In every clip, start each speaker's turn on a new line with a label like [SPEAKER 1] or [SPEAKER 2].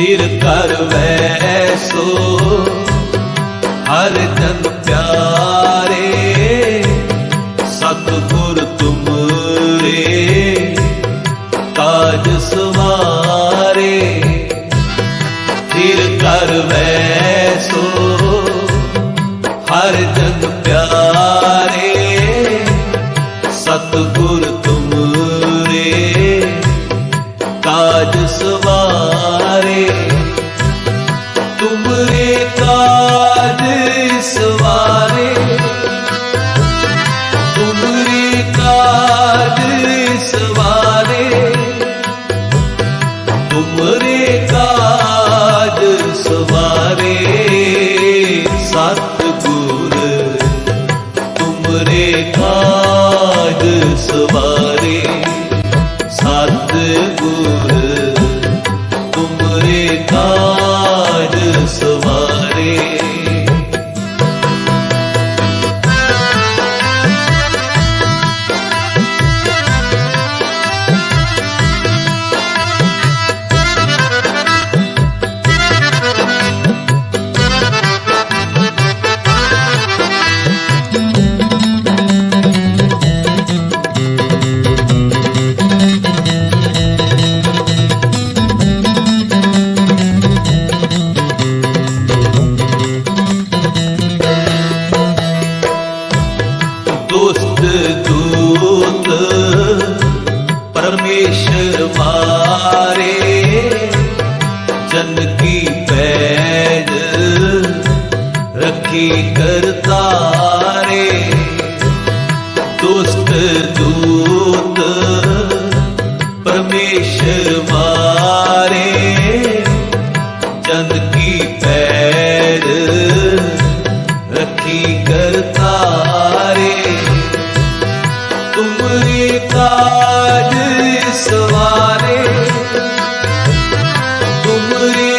[SPEAKER 1] ਫਿਰ ਕਰ ਵੈਸੋ ਹਰ ਜਨ ਕਰਤਾਰੇ ਦੋਸਤ ਦੂਤ ਪਰਮੇਸ਼ਰ ਮਾਰੇ ਜਨ ਕੀ ਪੈਰ ਰੱਖੀ ਕਰਤਾਰੇ ਤੁਮਰੇ ਕਾਜ ਸਵਾਰੇ ਤੁਮਰੇ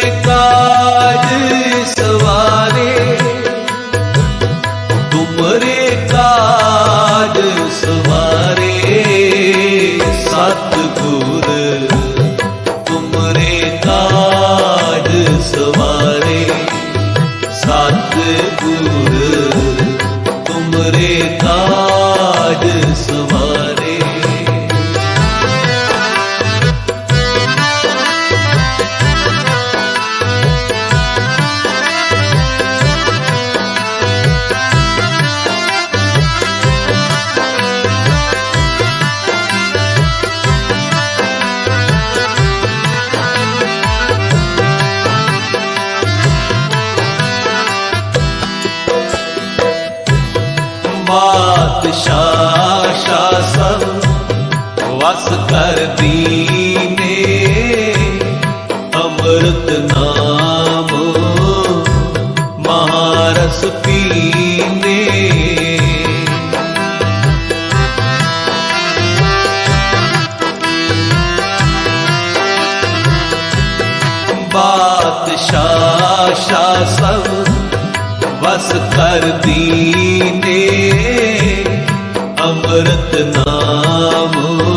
[SPEAKER 1] ਬਾਦਸ਼ਾਹ ਸ਼ਾਸਨ ਵਸ ਕਰ ਦੀਨੇ ਅੰਮ੍ਰਿਤ ਨਾਮ ਮਹਾਰਸ ਪੀਨੇ। ਬਾਦਸ਼ਾਹ ਸ਼ਾਸਨ ਵਸ ਕਰ ਦੀਨੇ ਅੰਮ੍ਰਿਤ ਨਾਮ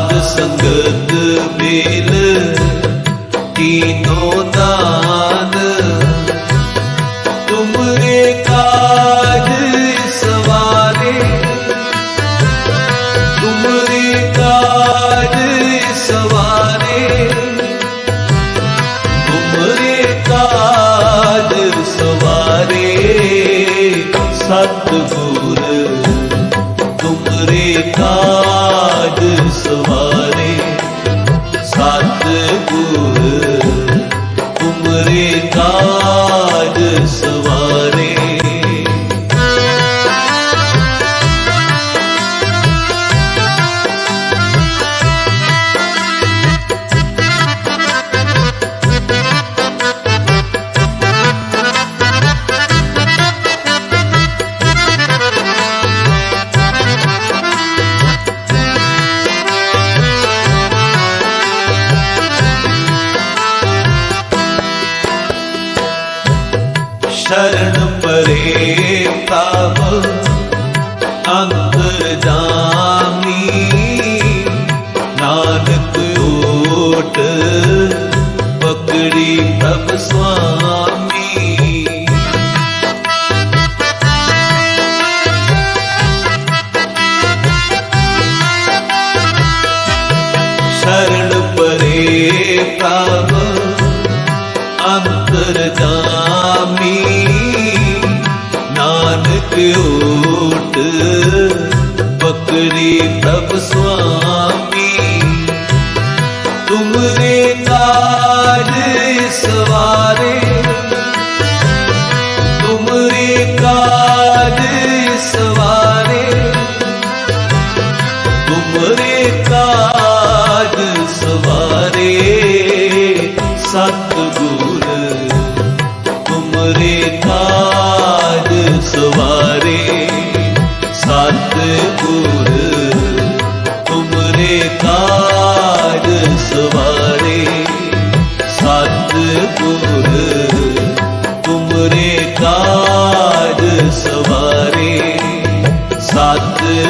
[SPEAKER 1] ਸਾਧ ਸੰਗਤ ਮਿਲ ਕੀਨੋ ਦਾਨ ਸਤਿਗੁਰ ਤੁਮਰੇ ਕਾਜ ਪਰੇ ਪ੍ਰਭ ਅੰਤਰ ਜਾਮੀ ਨਾਨਕ ਓਟ ਪਕੜੀ ਪ੍ਰਭ ਸੁਆਮੀ। ਸ਼ਰਨ ਪਰੇ ਪ੍ਰਭ ਅੰਤਰ ਜਾਮੀ ਨਾਨਕ ਓਟ ਪਕੜੀ ਪ੍ਰਭ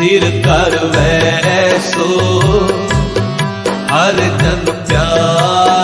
[SPEAKER 1] स्थिर कर वैसो हर जन प्यार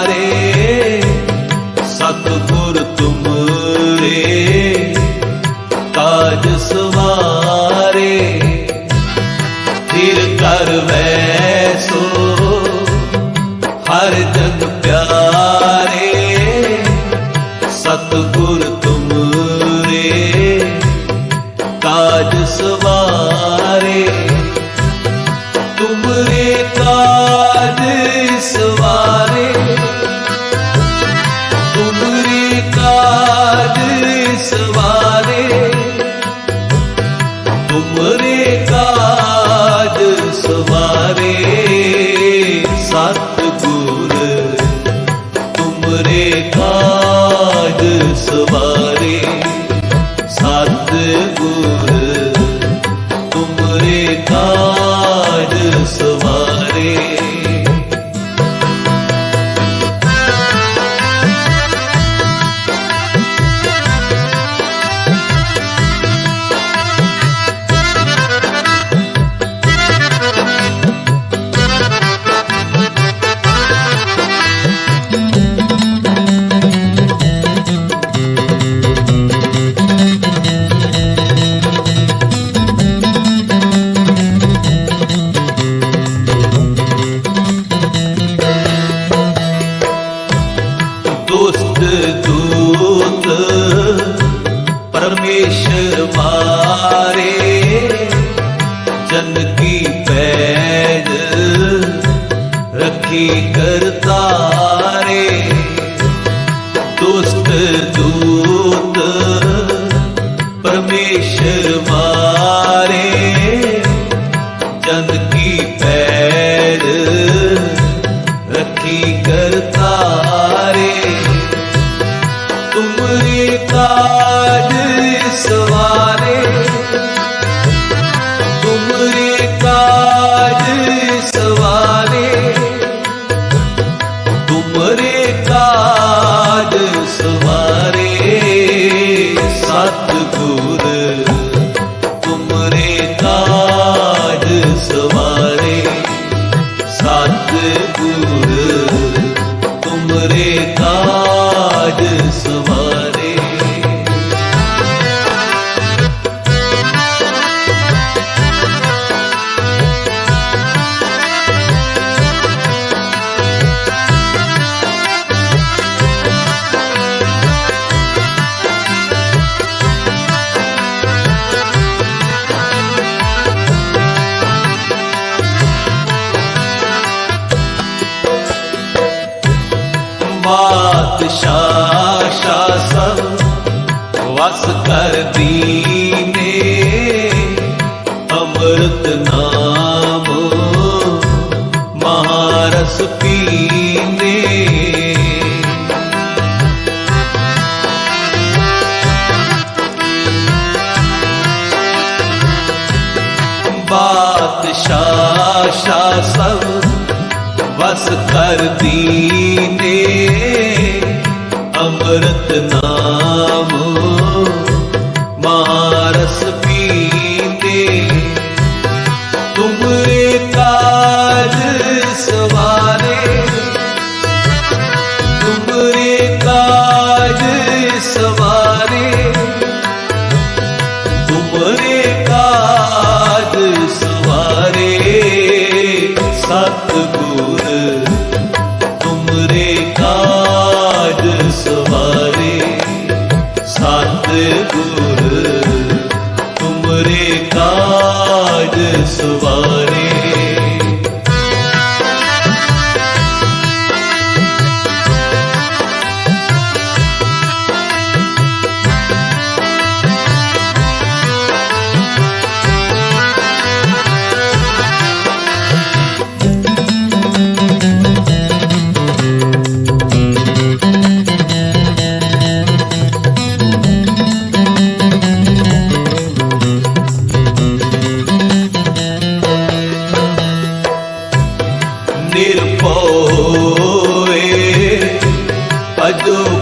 [SPEAKER 1] கருத்தா ਸ਼ਾ ਸਭ ਵਸ ਕਰ ਅੰਮ੍ਰਿਤ ਨਾਮ ਮਹਾਰਸ ਪੀਨੇ। ਬਾਦਸ਼ਾਹ ਸ਼ਾ ਸਭ ਵਸ ਕਰ நிற்போவே அதுவும்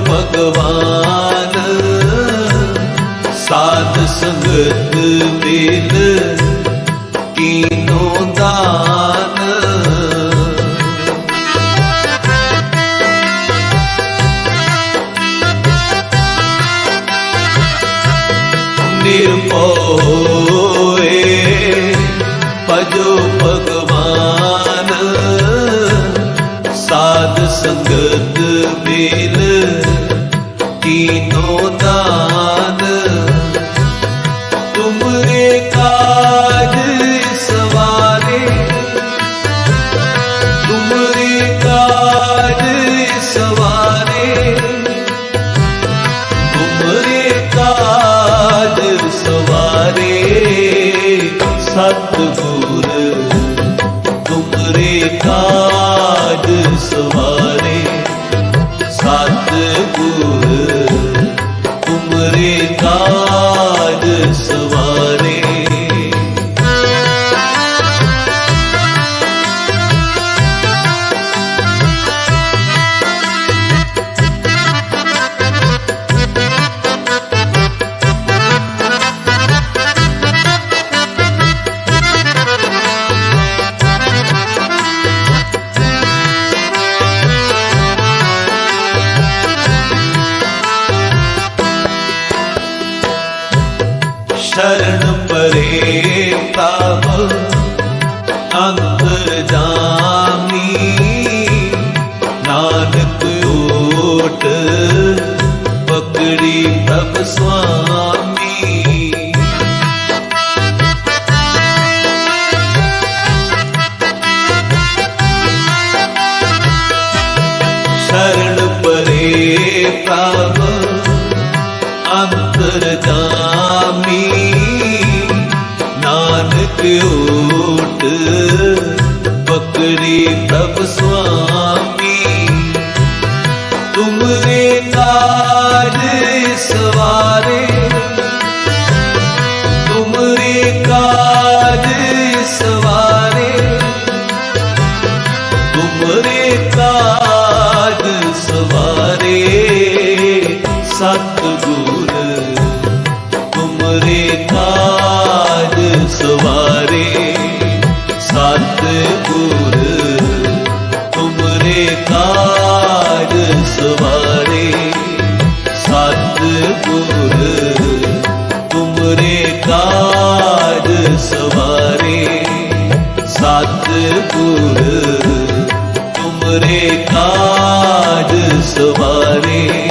[SPEAKER 1] ਕਾਜ ਸਵਾਰੇ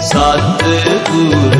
[SPEAKER 1] ਸਤ ਗੁਰ